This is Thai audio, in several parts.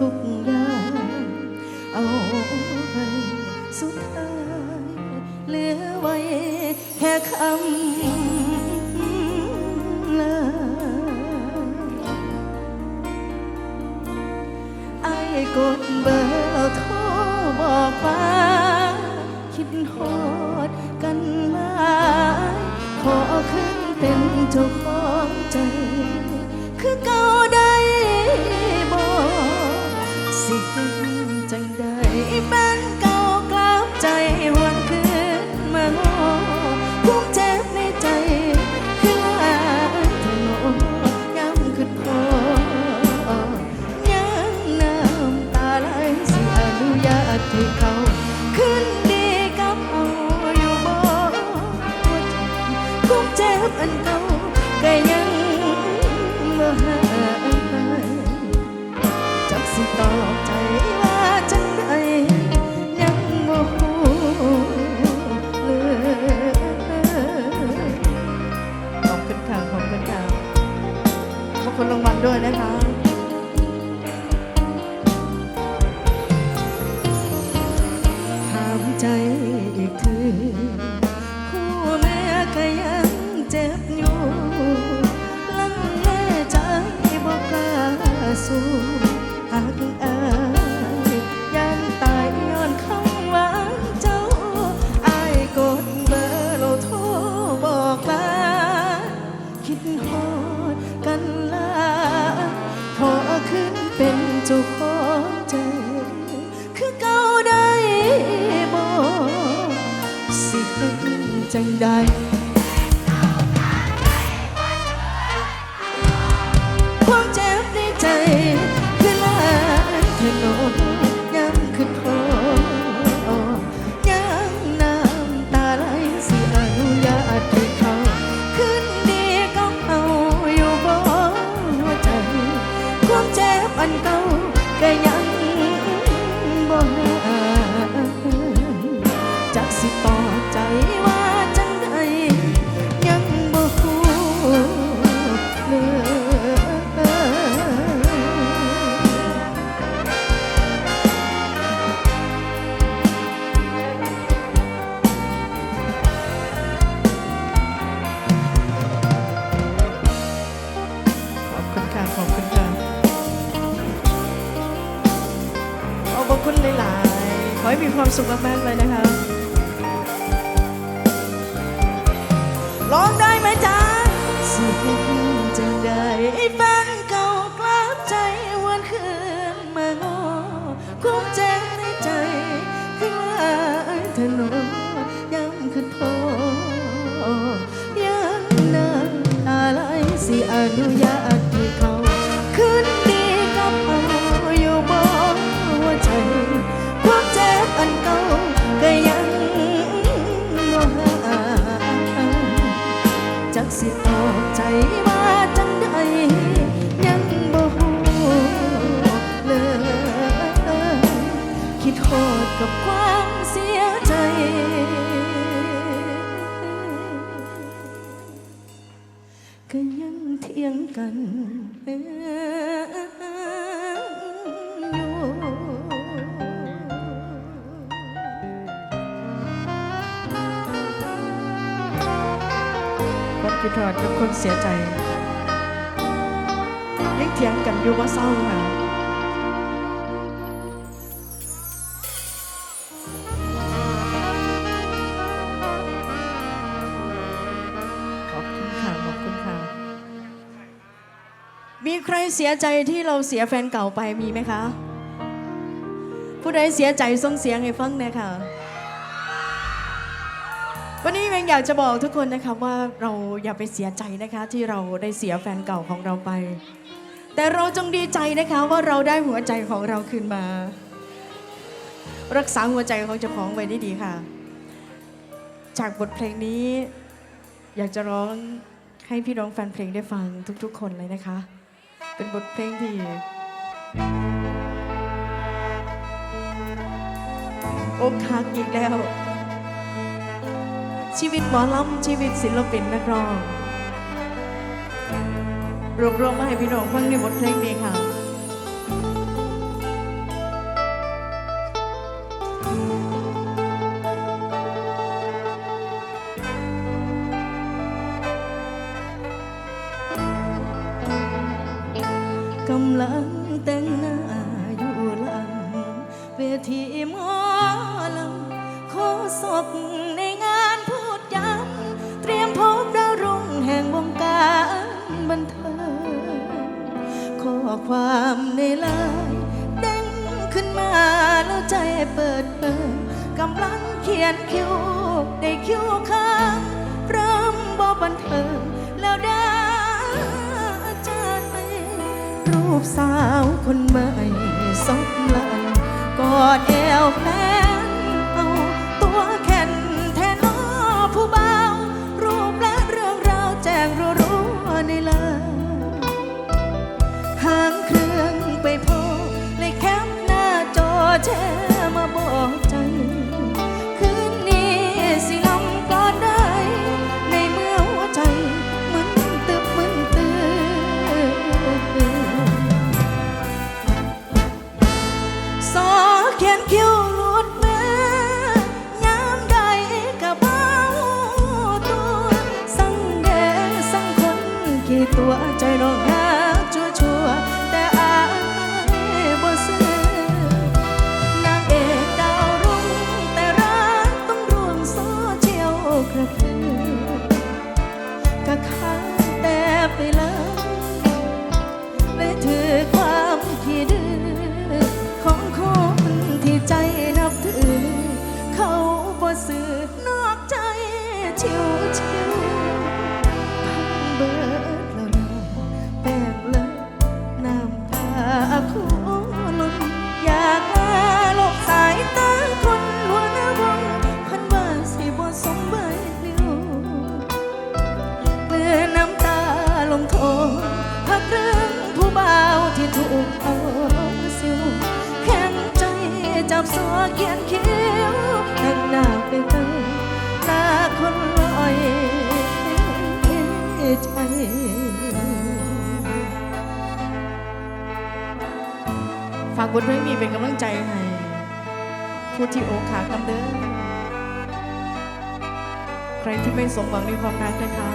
ทุกอย่างเอาไปสุดท้ายเหลือไว้แค่คำลาไอ้กดเบอร์โทรบอกป้าคิดโหดกันหลายขอขึ้นเป็นเจ้าของใจ คือเก่าได้ จังใด ให้มีความสุขมากๆเลยนะคะ ถียงกันอยู่ว่าเศร้าค่ะมีใครเสียใจที่เราเสียแฟนเก่าไปมีไหมคะ ผู้ใดเสียใจส่งเสียงให้ฟังเนี่ยค่ะ วันนี้แมงอยากจะบอกทุกคนนะคะว่าเราอย่าไปเสียใจนะคะที่เราได้เสียแฟนเก่าของเราไป แต่เราจงดีใจนะคะว่าเราได้หัวใจของเราคืนมา รักษาหัวใจของเจ้าของไว้ได้ดีค่ะ จากบทเพลงนี้ อยากจะร้องให้พี่น้องแฟนเพลงได้ฟังทุก ๆ คนเลยนะคะ เป็นบทเพลงที่อกหักอีกแล้ว ชีวิตหมอลำชีวิตศิลปินนักร้อง รวบรวมมาให้พี่น้องฟังในบทเพลงนี้ค่ะกำลังแต่งหน้าอยู่หลังเวทีหมอลำขอศพในงานพูดย้ำเตรียมพบดาวรุ่งแห่งวงการบันเทิง อความในไลน์เด้งขึ้นมาแล้วใจเปิดเผยกำลังเขียนคิวได้คิวข้างเริ่มบอบันเทิงแล้วได้าจรูปสาวคนใหม่สบไหลกอดเอวแฟ อกะขาแต่ไปแล้ว เขียนคิ้วแต่งหน้าไปเติมตาคนลอยใจฝากบทเพลงนี้เป็นกำลังใจให้ผู้ที่โอกหักำเด้อใครที่ไม่สมหวังในความรักนะคะ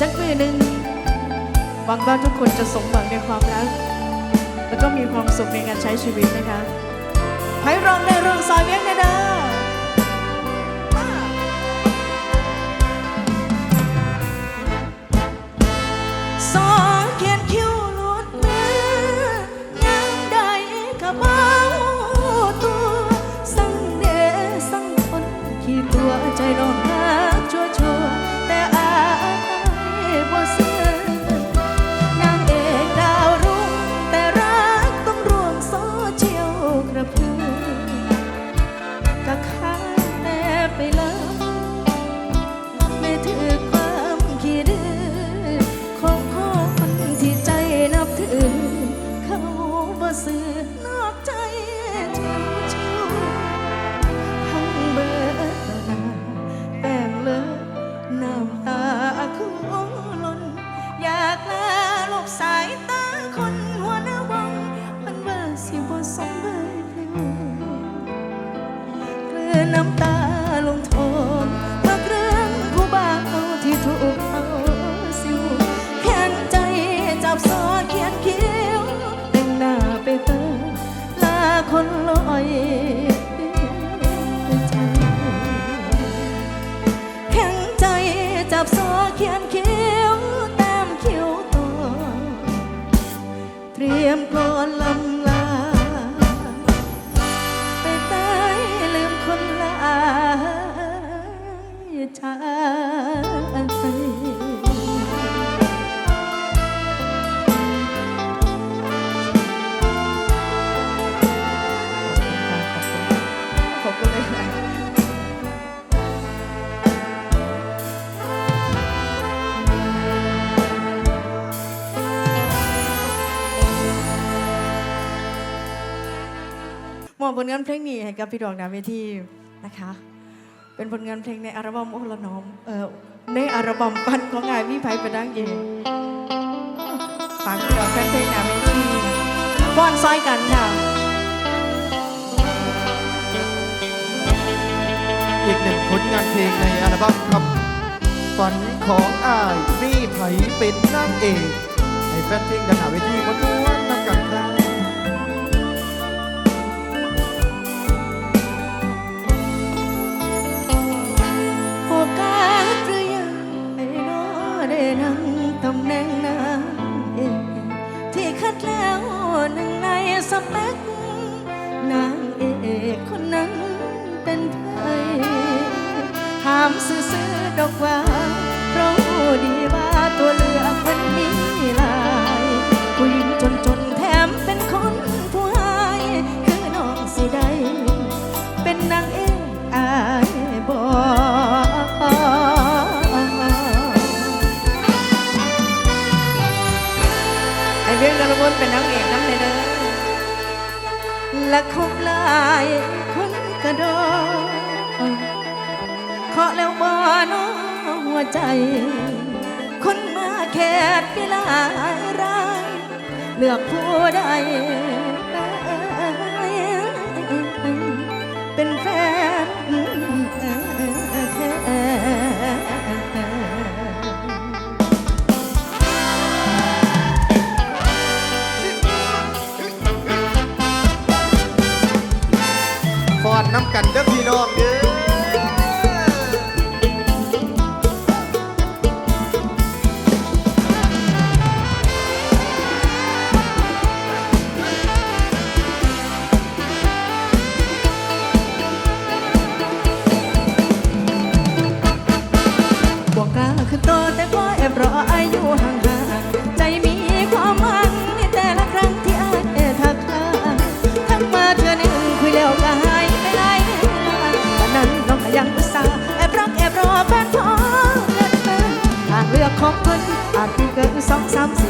จักมือหนึ่งหวังว่าทุกคนจะสมหวังในความรัก แล้วก็มีความสุขในการใช้ชีวิตนะคะไพรองในเรื่องซอยเวียงในเด้อ ลงานเพลงนี้ให้กับพี่ดอกนาเวทีนะคะ เป็นผลงานเพลงในอัลบั้มโอละน้อมเออในอัลบั้มปันของงานมีไผไปดังเองฝากพี่ดอกแฟนเพลงนาเวทีฟ้อนซ้อยกันค่ะอีกหนึ่งผลงานเพลงในอัลบั้มครับฝันของอายมีไผเป็นนางเอกให้แฟนเพลงดังหาเวทีมาต้วนนำกันครับ กาสหรือยังไอ้น้อได้นั่งตำแหน่งนางเอกที่คัดแล้วหนึ่งในสเปกนางเอกคนนั้นเป็นไทยถามซื่อๆดอกว่า เพราะดีว่าตัวเลือ ละคบหลายคนกระโดดขอแล้วบ่น้อหัวใจ คนมาแค่ปีหลายรายเลือกผู้ใด สองสาม